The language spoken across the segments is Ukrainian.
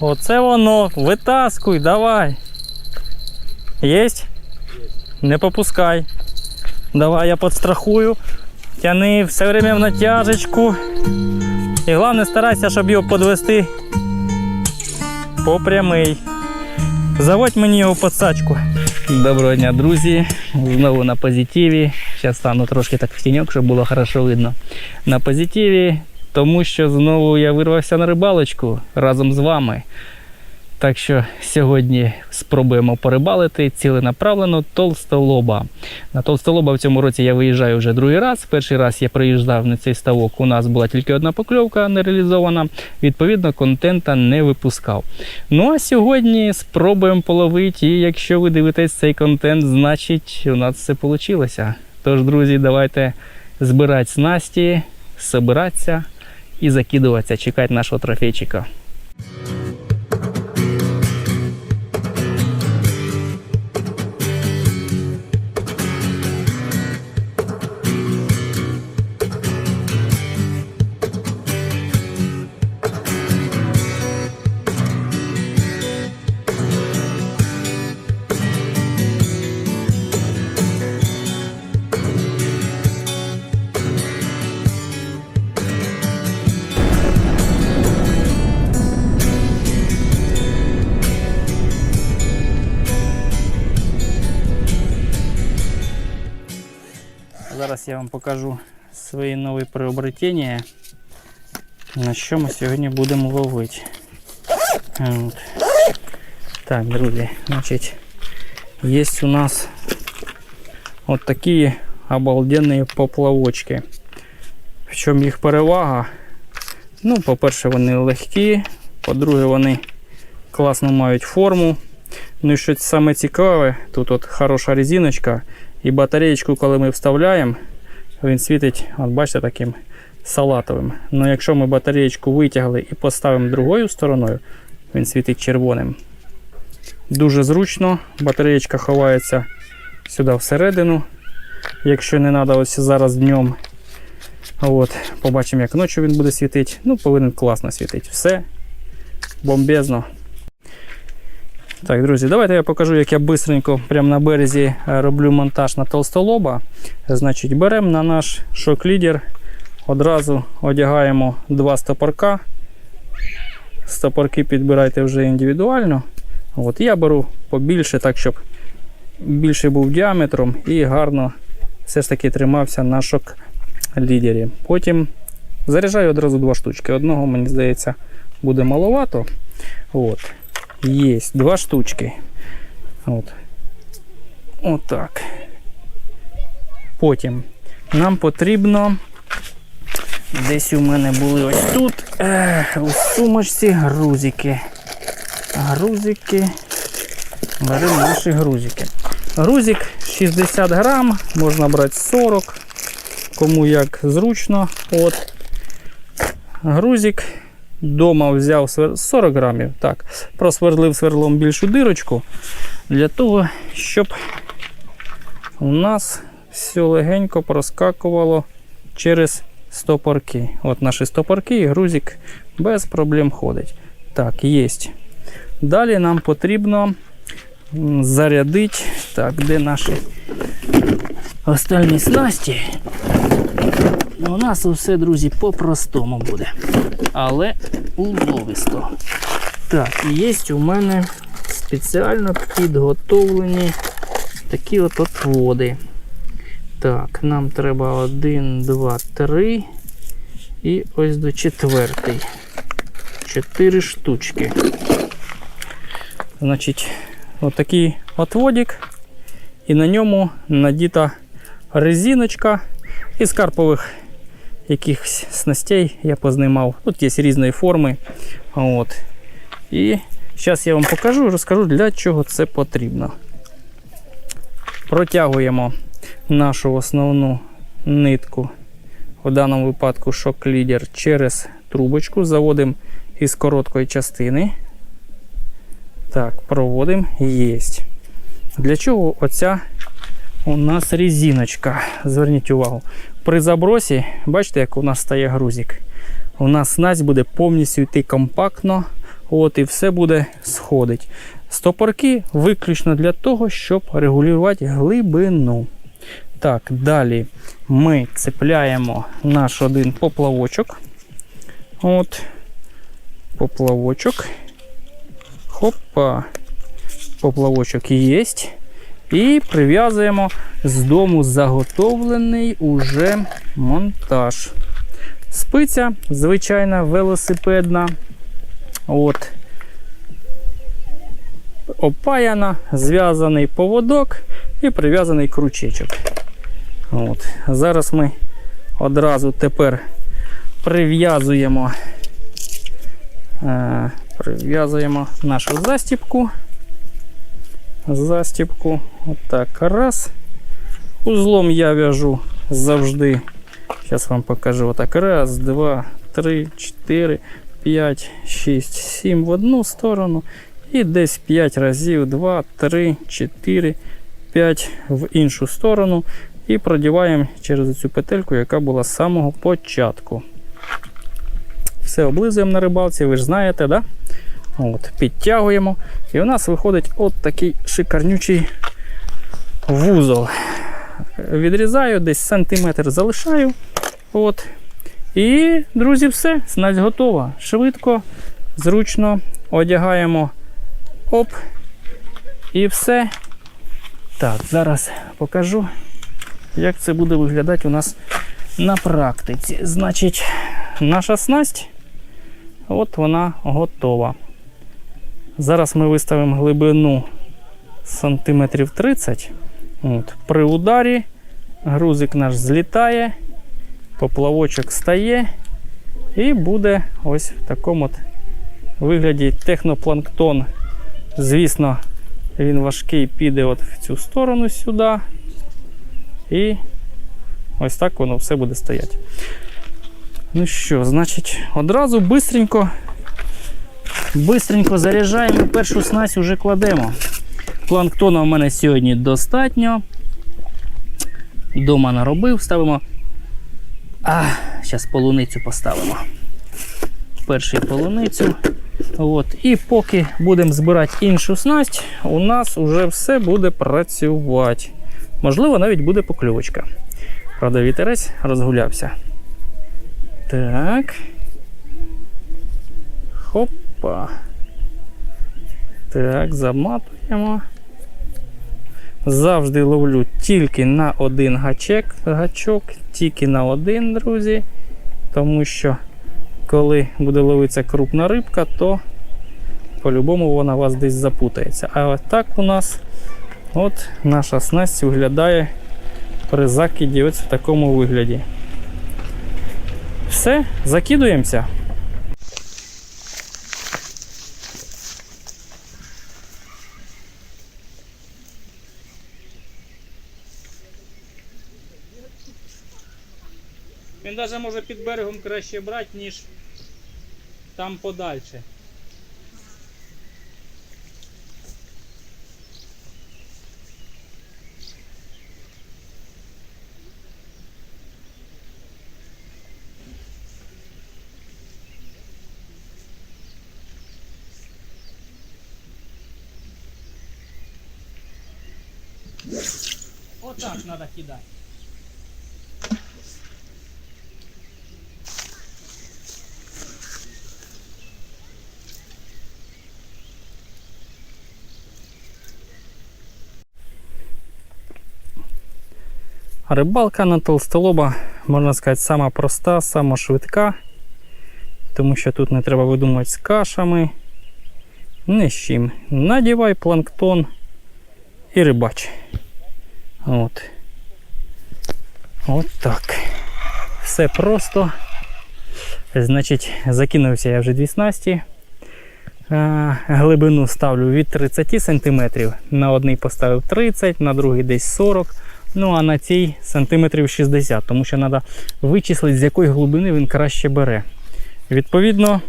Оце воно. Витаскуй, давай. Єсть? Не попускай. Давай я подстрахую. Тяни все время в натяжечку. І головне старайся, щоб його підвести по прямий. Заводь мені його подсачку. Доброго дня, друзі. Знову на позитиві. Зараз стану трошки так в тіньок, щоб було хорошо видно. На позитиві, тому що знову я вирвався на рибалочку разом з вами. Так що сьогодні спробуємо порибалити ціленаправлено толстолоба. На толстолоба в цьому році я виїжджаю вже другий раз. Перший раз я приїжджав на цей ставок. У нас була тільки одна покльовка не реалізована. Відповідно, контента не випускав. Ну а сьогодні спробуємо половити. І якщо ви дивитесь цей контент, значить у нас все вийшло. Тож, друзі, давайте збирати снасті, собиратися і закидуватися, чекать нашого трофейчика. Зараз я вам покажу свої нові приобретення, на що ми сьогодні будемо ловити. От. Так, друзі, значить, є у нас от такі обалденні поплавочки. В чому їх перевага? Ну, по-перше, вони легкі, по-друге, вони класно мають форму. Ну і що саме цікаве, тут от хороша резиночка. І батареєчку, коли ми вставляємо, він світить, от бачите, таким салатовим. Ну якщо ми батареєчку витягли і поставимо другою стороною, він світить червоним. Дуже зручно, батареєчка ховається сюди всередину. Якщо не треба ось зараз днем. От, побачимо, як ночі він буде світити. Ну, повинен класно світити. Все бомбезно. Так, друзі, давайте я покажу, як я бистренько прямо на березі е, роблю монтаж на толстолоба. Значить, беремо на наш шок-лідер, одразу одягаємо два стопорка. Стопорки підбирайте вже індивідуально. От, я беру побільше, так, щоб більше був діаметром і гарно все ж таки тримався на шок-лідері. Потім заряджаю одразу два штучки. Одного, мені здається, буде маловато. От. Є два штучки. От. Отак. Потім нам потрібно. Десь у мене були ось тут. Ех, у сумочці грузики. Грузики. Беремо наші грузики. Грузик 60 грам, можна брати 40, кому як зручно. От. Грузик Дома взяв 40 грамів. Так, просверлив сверлом більшу дирочку для того, щоб у нас все легенько проскакувало через стопорки. От наші стопорки і грузик без проблем ходить. Так, є. Далі нам потрібно зарядити. Так, де наші остальні снасті? У нас усе, друзі, по-простому буде але уловисто. Так, і є у мене спеціально підготовлені такі от отводи. Так, нам треба один, два, три. І ось до четвертий. Чотири штучки. Значить, отакий отводик. І на ньому надіта резиночка із карпових якихось снастей я познімав. Тут є різної форми. От. І зараз я вам покажу і розкажу, для чого це потрібно. Протягуємо нашу основну нитку, в даному випадку шок-лідер, через трубочку, заводимо із короткої частини. Так, проводимо. Єсть. Для чого оця у нас резиночка? Зверніть увагу. При забросі, бачите, як у нас стає грузик. У нас снасть буде повністю йти компактно От, і все буде сходить. Стопорки виключно для того, щоб регулювати глибину. Так, далі ми цепляємо наш один поплавочок. От, поплавочок. Хопа. Поплавочок є. І прив'язуємо з дому заготовлений уже монтаж. Спиця, звичайна велосипедна. От. Опаяна, зв'язаний поводок і прив'язаний крючечок. От. Зараз ми одразу тепер прив'язуємо е, прив'язуємо нашу застіпку. Застіпку. Отак. Раз. Узлом я в'яжу завжди. Зараз вам покажу. Отак. Раз, два, три, чотири, п'ять, шість, сім в одну сторону. І десь 5 разів, 2, 3, 4, 5 в іншу сторону. І продіваємо через цю петельку, яка була з самого початку. Все облизуємо на рибалці, ви ж знаєте, да? От, підтягуємо. І у нас виходить от такий шикарнючий вузол. Відрізаю, десь сантиметр залишаю. От. І, друзі, все, снасть готова. Швидко, зручно одягаємо оп. І все. Так, зараз покажу, як це буде виглядати у нас на практиці. Значить, наша снасть, от вона готова. Зараз ми виставимо глибину сантиметрів 30. От. При ударі грузик наш злітає, поплавочок стає і буде ось в такому от вигляді технопланктон. Звісно, він важкий піде от в цю сторону сюди. І ось так воно все буде стояти. Ну що, значить, одразу бистренько, бистренько заряджаємо першу снасть вже кладемо. Планктона у мене сьогодні достатньо. Дома наробив, ставимо. А, зараз полуницю поставимо. Першу полуницю. От. І поки будемо збирати іншу снасть, у нас вже все буде працювати. Можливо, навіть буде покльовочка. Правда, вітерець розгулявся. Так. Хопа. Так, заматуємо. Завжди ловлю тільки на один гачек, гачок, тільки на один, друзі. Тому що коли буде ловитися крупна рибка, то по-любому вона вас десь запутається. А так у нас от наша снасть виглядає при закиді ось в такому вигляді. Все, закидуємося. Він навіть може під берегом краще брати, ніж там подальше. Отак треба кидати. Рибалка на толстолоба, можна сказати, сама проста, сама швидка, тому що тут не треба видумувати з кашами, ні з чим. Надівай планктон і рибач. От. От так. Все просто. Значить, закинувся я вже дві снасті. А, глибину ставлю від 30 см. На одний поставив 30, на другий десь 40 Ну, а на цій сантиметрів 60, тому що треба вичислити, з якої глибини він краще бере. Відповідно,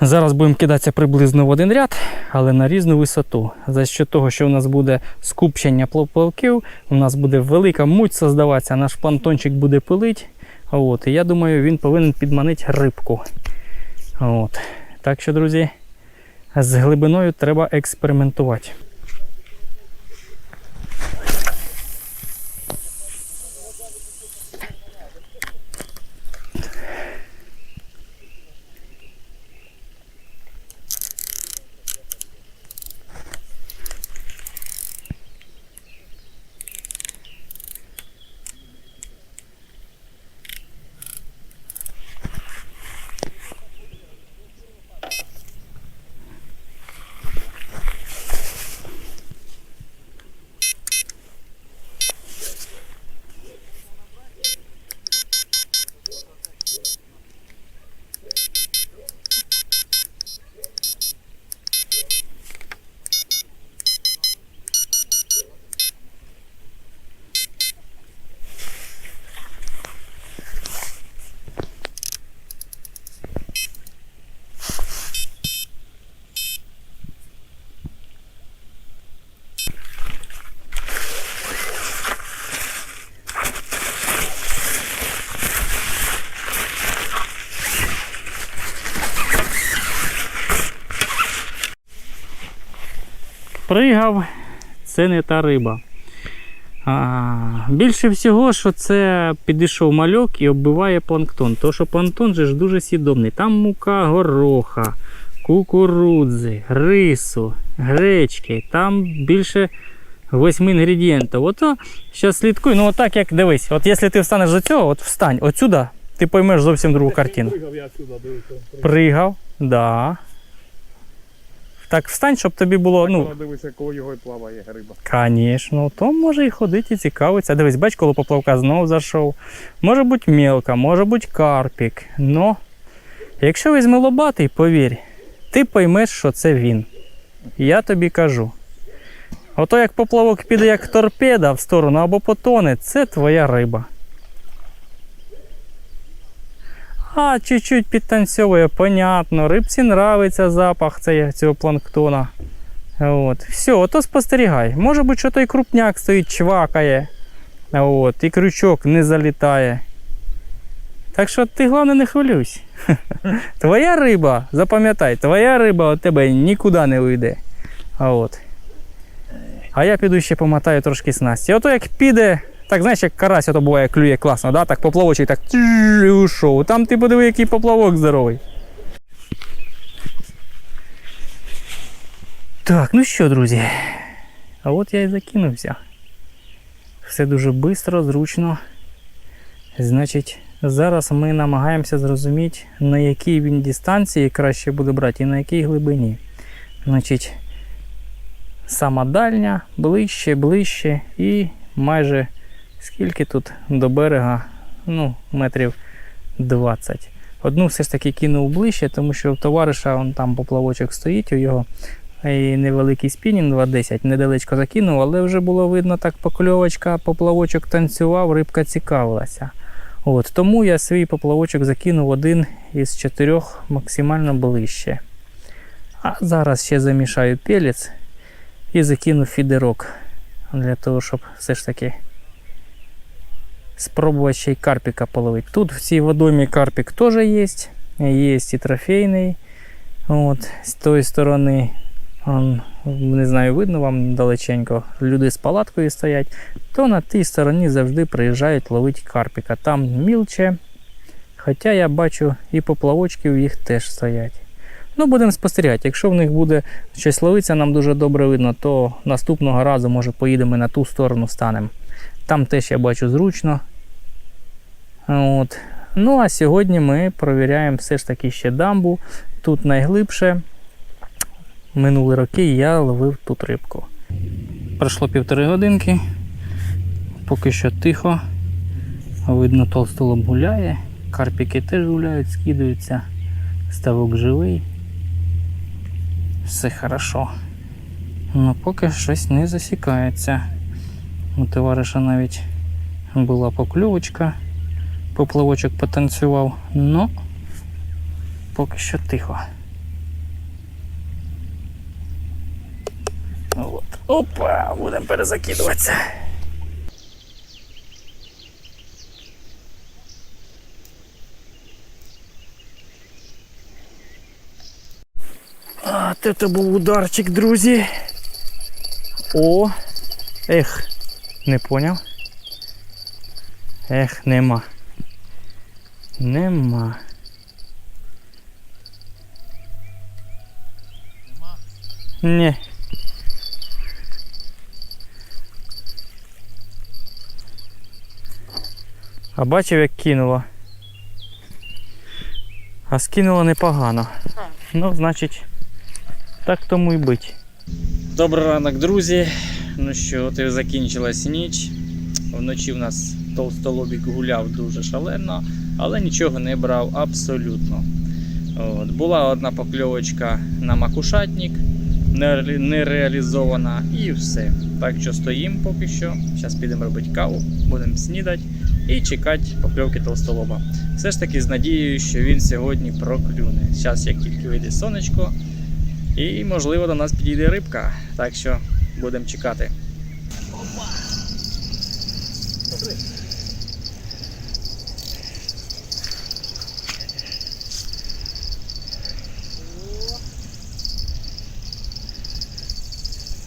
зараз будемо кидатися приблизно в один ряд, але на різну висоту. За що того, що у нас буде скупчення поплавків, у нас буде велика муть создаватися, наш плантончик буде пилить. От, і я думаю, він повинен підманити рибку. От. Так що, друзі, з глибиною треба експериментувати. Пригав, це не та риба. А, більше всього, що це підійшов мальок і оббиває планктон. Тому що планктон же ж дуже сідомний. Там мука гороха, кукурудзи, рису, гречки. Там більше восьми інгредієнтів. Ото зараз слідкуй. Ну отак як дивись. От якщо ти встанеш до цього, от встань отсюди, ти поймеш зовсім другу картину. Пригав я сюди, дивися. Пригав, да. Так встань, щоб тобі було. ну, Ну, дивися, коло його і плаває риба. Конечно, то може і ходити, і цікавиться. Дивись, бач, коло поплавка знов зайшов. Може бути мелка, може бути карпік. Но якщо візьме лобатий, повір, ти поймеш, що це він. Я тобі кажу. Ото як поплавок піде як торпеда в сторону або потоне, це твоя риба. А, чуть-чуть підтанцьовує, понятно. Рибці нравиться запах цього планктона. От. Все, ото спостерігай. Може бути, що той крупняк стоїть, чвакає. От, і крючок не залітає. Так що ти головне не хвилюйся. Твоя риба, запам'ятай, твоя риба від тебе нікуди не уйде. А от. А я піду ще помотаю трошки снасті. Ото як піде, так знаєш, як карась ото буває клює класно, да? так поплавочок так і ушов. Там ти подиви, який поплавок здоровий. Так, ну що, друзі. А от я і закинувся. Все дуже швидко, зручно. Значить, зараз ми намагаємося зрозуміти, на якій він дистанції краще буде брати і на якій глибині. Значить, сама дальня, ближче, ближче і майже скільки тут до берега, ну, метрів 20. Одну все ж таки кинув ближче, тому що у товариша он там поплавочок стоїть, у його і невеликий спінінг 2.10, недалечко закинув, але вже було видно так покльовочка, поплавочок танцював, рибка цікавилася. От, тому я свій поплавочок закинув один із чотирьох максимально ближче. А зараз ще замішаю пелець і закину фідерок для того, щоб все ж таки спробувати ще й карпіка половити. Тут в цій водоймі карпік теж є, є і трофейний. От, з тої сторони Он, не знаю, видно вам далеченько. Люди з палаткою стоять, то на тій стороні завжди приїжджають ловити карпіка. Там мілче. Хоча я бачу і поплавочків їх теж стоять. Ну, будемо спостерігати. Якщо в них буде щось ловитися, нам дуже добре видно, то наступного разу, може, поїдемо на ту сторону станемо. Там теж я бачу зручно. От. Ну, а сьогодні ми провіряємо все ж таки ще дамбу. Тут найглибше минулі роки я ловив тут рибку. Пройшло півтори годинки, поки що тихо. Видно, толстолоб гуляє, карпіки теж гуляють, скидаються, ставок живий. Все хорошо. Ну поки щось не засікається. У товариша навіть була покльовочка, поплавочок потанцював, но поки що тихо. От. Опа, будемо перезакидуватися. А, це був ударчик, друзі. О! Ех, не поняв. Ех, нема. Нема. Ні. А бачив, як кинуло. А скинуло непогано. Ну, значить, так тому і бить. Добрий ранок, друзі. Ну що, от і закінчилась ніч. Вночі в нас толстолобік гуляв дуже шалено, але нічого не брав абсолютно. От. Була одна покльовочка на макушатник, не реалізована, і все. Так що стоїмо поки що. Зараз підемо робити каву, будемо снідати і чекати покльовки толстолоба. Все ж таки з надією, що він сьогодні проклюне. Зараз як тільки вийде сонечко, і можливо до нас підійде рибка. Так що будемо чекати.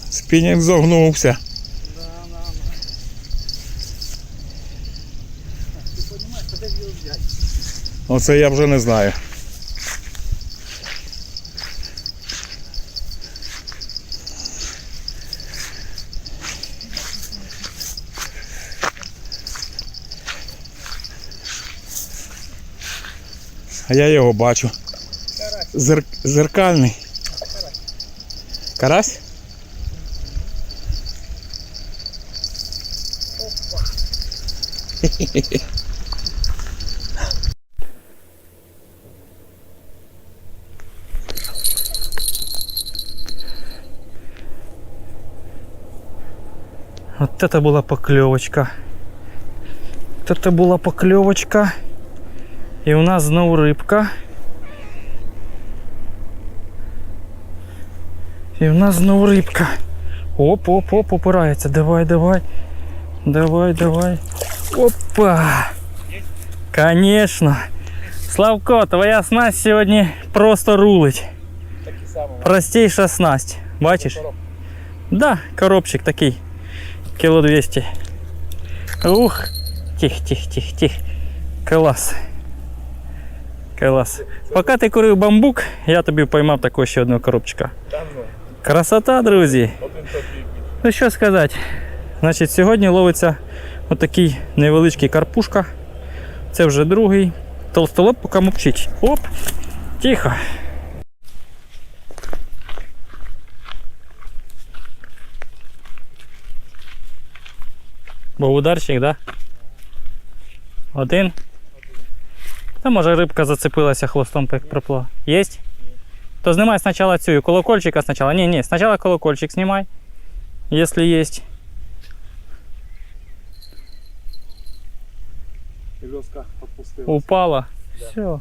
Спінінг зогнувся. Оце я вже не знаю. А я його бачу. Зер... Зеркальний. Карась? Вот это была поклевочка. Вот это була покльовочка. І у нас знову рибка. І у нас знову рибка. Оп, оп, оп, опирається. Давай, давай. Давай, давай. Опа! Конечно. Славко, твоя снасть сьогодні просто рулить. Такі самі. Простейша снасть. Бачиш? Да, коробчик такий. Кіло 200. Ух. Тих, тих, тих, тих. Клас. Клас. Поки ти курив бамбук, я тобі поймав такого ще одного коробчика. Красота, друзі. Ну що сказати. Значить, сьогодні ловиться отакий невеличкий карпушка. Це вже другий. Толстолоб поки мовчить. Оп! Тихо. Був ударчик, да? Один. Та може рибка зацепилася хвостом як пропло. Єсть? То знімай спочатку цю колокольчика спочатку. Ні, ні, спочатку колокольчик знімай. Якщо є. Упала. Все.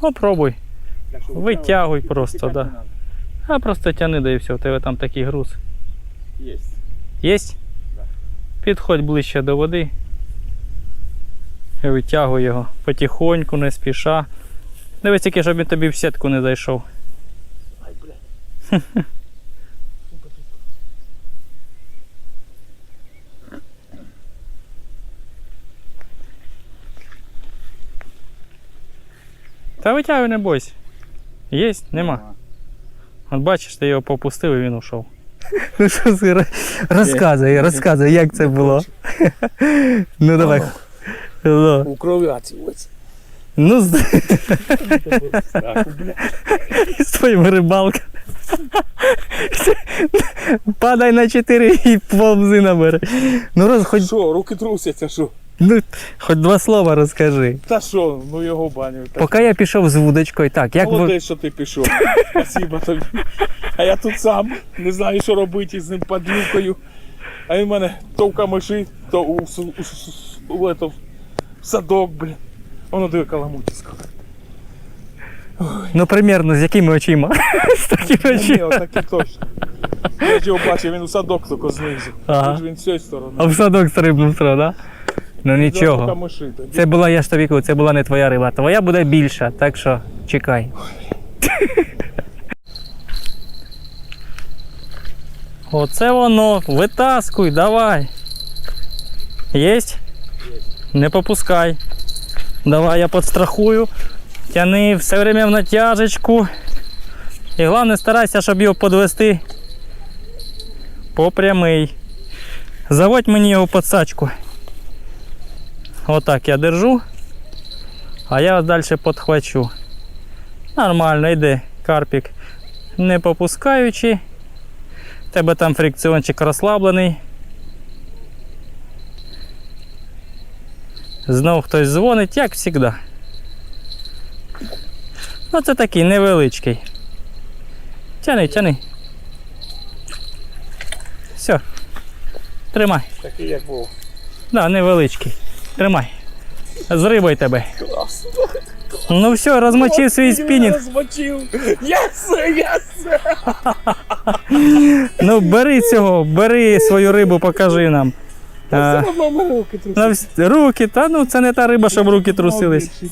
Попробуй. Витягуй просто, да. А просто тяни, да і все. У тебе там такий груз. Є. Єсть? Да. Підходь ближче до води. І витягуй його потихоньку, не спіша. Дивись тільки, щоб він тобі в сітку не зайшов. Ай, блядь. Та витягуй, не бойся. Єсть? Нема. От бачиш, ти його попустив і він ушов. Ну що ти розказуй, розказуй, як це було. Ну давай. Ну, У кров'яці ось. ну з, Так, з твоїм рибалком. Падай на 4 і повзи набери. Ну роз, хоч, Що, руки трусяться, що? ну, хоч два слова розкажи. Та що, ну його баню. Та Поки я пішов з вудочкою, так, як ви. Молодець, що ти пішов. Спасибо тобі. А я тут сам не знаю, що робити з ним падлюкою. А він мене то в камиші, то у, с- у, с- у, ето, в садок, блін. Воно диви каламутісько. Ну, примерно, з якими очима? З такими Ні, очима. отакі точно. Я ж його бачив, він у садок тільки знизу. Ага. Ага. Він з цієї сторони. А в садок стрибнув сразу, да? Ну нічого. Це була, я ж тобі кажу, це була не твоя риба. Твоя буде більша, так що чекай. Оце воно. Витаскуй, давай. Єсть? Не попускай. Давай я подстрахую. Тяни все время в натяжечку. І головне старайся, щоб його підвести по прямий. Заводь мені його під сачку. Отак я держу. А я далі підхвачу. Нормально, йде карпік. Не попускаючи. Тебе там фрикціончик розслаблений. Знов хтось дзвонить, як завжди. Ну це такий невеличкий. Тяни, тяни. Все. Тримай. Такий як був. Да, невеличкий. Тримай. З рибою тебе. Клас. Ну все, розмочив свій спінінг. Розмочив. Єс, єс. Ну бери цього, бери свою рибу, покажи нам. Та все одно мене руки вс- руки, та ну це не та риба, щоб руки трусились.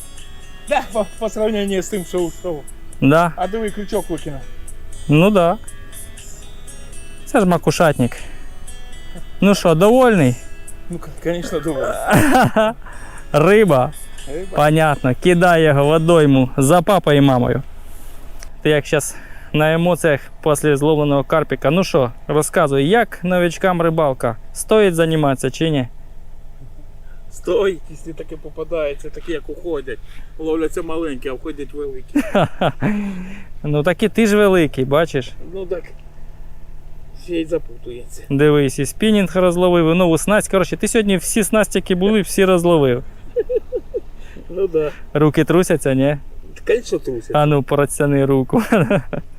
Да, по, по сравнению з тим, що ушов. Да. А диви, крючок викинув. Ну да. Це ж макушатник. Ну що, довольний? Ну, звісно, доволі. Риба. Риба. Понятно. Кидай його водойму за папою і мамою. Ти як зараз на емоціях після зловленого карпіка. Ну що, розказуй, як новичкам рибалка? Стоїть займатися чи ні? Стой, якщо таке попадається, такі як уходять. Ловляться маленькі, а входять великі. Ну так і ти ж великий, бачиш? Ну так. Ще й запутується. Дивись, і спінінг розловив, і нову снасть. Коротше, ти сьогодні всі снасті, які були, всі розловив. Ну да. Руки трусяться, ні? Звісно, трусять. А ну, протяни руку.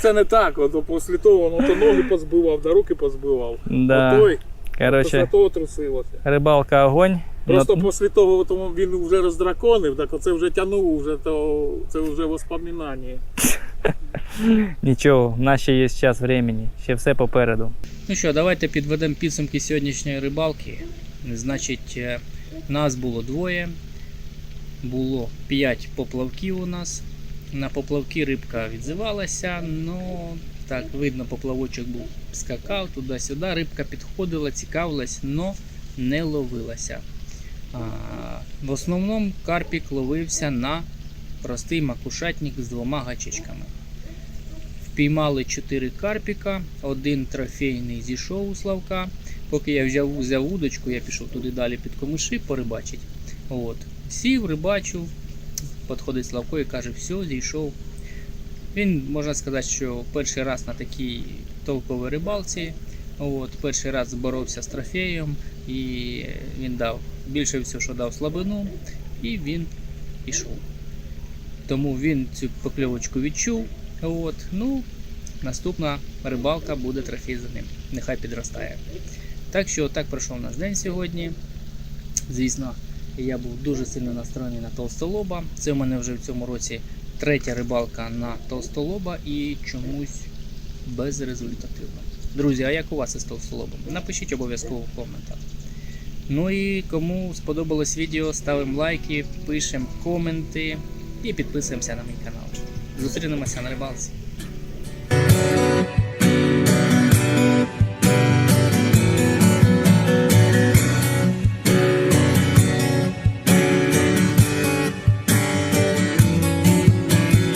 Це не так, от після того, ну то ноги позбивав, да руки позбивав. Да. Отой, після Коротше, того трусилося. рибалка огонь. Просто Ну, після того от він вже роздраконив, так оце вже тягнув, вже то це вже воспоминання. Нічого, в нас ще є час времени, ще все попереду. Ну що, давайте підведемо підсумки сьогоднішньої рибалки. Значить, е, нас було двоє, було 5 поплавків у нас. На поплавки рибка відзивалася, ну так видно, поплавочок був скакав туди-сюди, рибка підходила, цікавилась, але не ловилася. А, в основному карпік ловився на простий макушатник з двома гачечками. Впіймали 4 карпіка, один трофейний зійшов у Славка. Поки я взяв, взяв удочку, я пішов туди далі під комиші порибачить. От. Сів, рибачив, підходить Славко і каже, все, зійшов. Він, можна сказати, що перший раз на такій толковій рибалці. От, перший раз зборовся з трофеєм і він дав більше всього, що дав слабину, і він пішов. Тому він цю покльовочку відчув. От, ну, наступна рибалка буде трофей за ним. Нехай підростає. Так що так пройшов у нас день сьогодні. Звісно, я був дуже сильно настроєний на толстолоба. Це у мене вже в цьому році третя рибалка на толстолоба і чомусь безрезультативно. Друзі, а як у вас із толстолобом? Напишіть обов'язково в коментах. Ну і кому сподобалось відео, ставимо лайки, пишемо коменти і підписуємося на мій канал. Зустрінемося на рибалці.